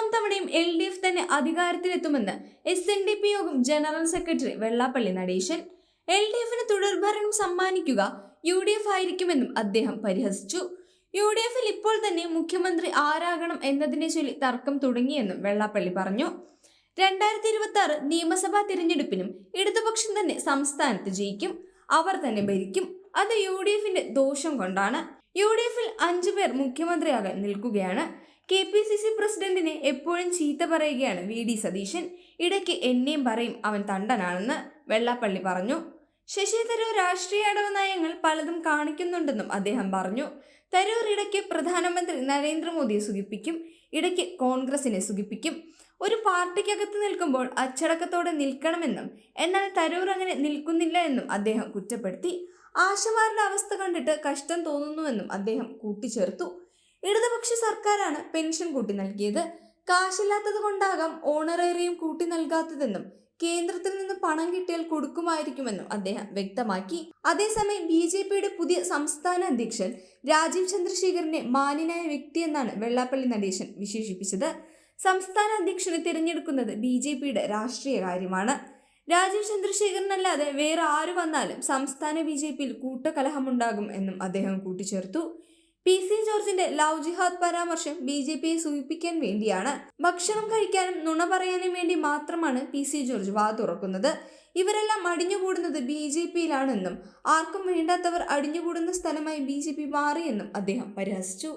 മൂന്നാം തവണയും L D F തന്നെ അധികാരത്തിലെത്തുമെന്ന് എസ് എൻ ഡി പി യോഗം general secretary Vellappally Natesan. L D എഫിന് തുടർഭരണം സമ്മാനിക്കുക യു ഡി എഫ് ആയിരിക്കുമെന്നും അദ്ദേഹം പരിഹസിച്ചു. യു ഡി എഫിൽ ഇപ്പോൾ തന്നെ മുഖ്യമന്ത്രി ആരാകണം എന്നതിനെ ചൊല്ലി തർക്കം തുടങ്ങിയെന്നും വെള്ളാപ്പള്ളി പറഞ്ഞു. രണ്ടായിരത്തി ഇരുപത്തി ആറ് നിയമസഭാ തിരഞ്ഞെടുപ്പിനും ഇടതുപക്ഷം തന്നെ സംസ്ഥാനത്ത് ജയിക്കും. അവർ തന്നെ ഭരിക്കും. അത് യു ഡി എഫിന്റെ ദോഷം കൊണ്ടാണ്. യു ഡി എഫിൽ അഞ്ചു പേർ മുഖ്യമന്ത്രിയാകാൻ നിൽക്കുകയാണ്. കെ പി സി സി പ്രസിഡന്റിനെ എപ്പോഴും ചീത്ത പറയുകയാണ് വി ഡി സതീശൻ. ഇടയ്ക്ക് എന്നെയും പറയും അവൻ തണ്ടനാണെന്ന് വെള്ളാപ്പള്ളി പറഞ്ഞു. ശശി തരൂർ രാഷ്ട്രീയ അടവ് നയങ്ങൾ പലതും കാണിക്കുന്നുണ്ടെന്നും അദ്ദേഹം പറഞ്ഞു. തരൂർ ഇടയ്ക്ക് പ്രധാനമന്ത്രി നരേന്ദ്രമോദിയെ സുഖിപ്പിക്കും ഇടയ്ക്ക് കോൺഗ്രസിനെ സുഖിപ്പിക്കും. ഒരു പാർട്ടിക്കകത്ത് നിൽക്കുമ്പോൾ അച്ചടക്കത്തോടെ നിൽക്കണമെന്നും എന്നാൽ തരൂർ അങ്ങനെ നിൽക്കുന്നില്ല എന്നും അദ്ദേഹം കുറ്റപ്പെടുത്തി. ആശമാരുടെ അവസ്ഥ കണ്ടിട്ട് കഷ്ടം തോന്നുന്നുവെന്നും അദ്ദേഹം കൂട്ടിച്ചേർത്തു. ഇടതുപക്ഷ സർക്കാരാണ് പെൻഷൻ കൂട്ടി നൽകിയത്. കാശില്ലാത്തത് കൊണ്ടാകാം ഓണറേറിയം കൂട്ടി നൽകാത്തതെന്നും കേന്ദ്രത്തിൽ നിന്ന് പണം കിട്ടിയാൽ കൊടുക്കുമായിരിക്കുമെന്നും അദ്ദേഹം വ്യക്തമാക്കി. അതേസമയം ബി ജെ പിയുടെ പുതിയ സംസ്ഥാന അധ്യക്ഷൻ രാജീവ് ചന്ദ്രശേഖരനെ മാന്യനായ വ്യക്തിയെന്നാണ് വെള്ളാപ്പള്ളി നടേശൻ വിശേഷിപ്പിച്ചത്. സംസ്ഥാന അധ്യക്ഷനെ തിരഞ്ഞെടുക്കുന്നത് ബി ജെ പിയുടെ രാഷ്ട്രീയ കാര്യമാണ്. രാജീവ് ചന്ദ്രശേഖരനല്ലാതെ വേറെ ആര് വന്നാലും സംസ്ഥാന ബി ജെ പിയിൽ കൂട്ടകലഹമുണ്ടാകും എന്നും അദ്ദേഹം കൂട്ടിച്ചേർത്തു. പി സി ജോർജിന്റെ ലവ് ജിഹാദ് പരാമർശം ബി ജെ പിയെ സൂചിപ്പിക്കാൻ വേണ്ടിയാണ്. ഭക്ഷണം കഴിക്കാനും നുണ പറയാനും വേണ്ടി മാത്രമാണ് പി സി ജോർജ് വാ തുറക്കുന്നത്. ഇവരെല്ലാം അടിഞ്ഞുകൂടുന്നത് ബി ജെ പിയിലാണെന്നും ആർക്കും വേണ്ടാത്തവർ അടിഞ്ഞുകൂടുന്ന സ്ഥലമായി ബി ജെ പി മാറിയെന്നും അദ്ദേഹം പരിഹസിച്ചു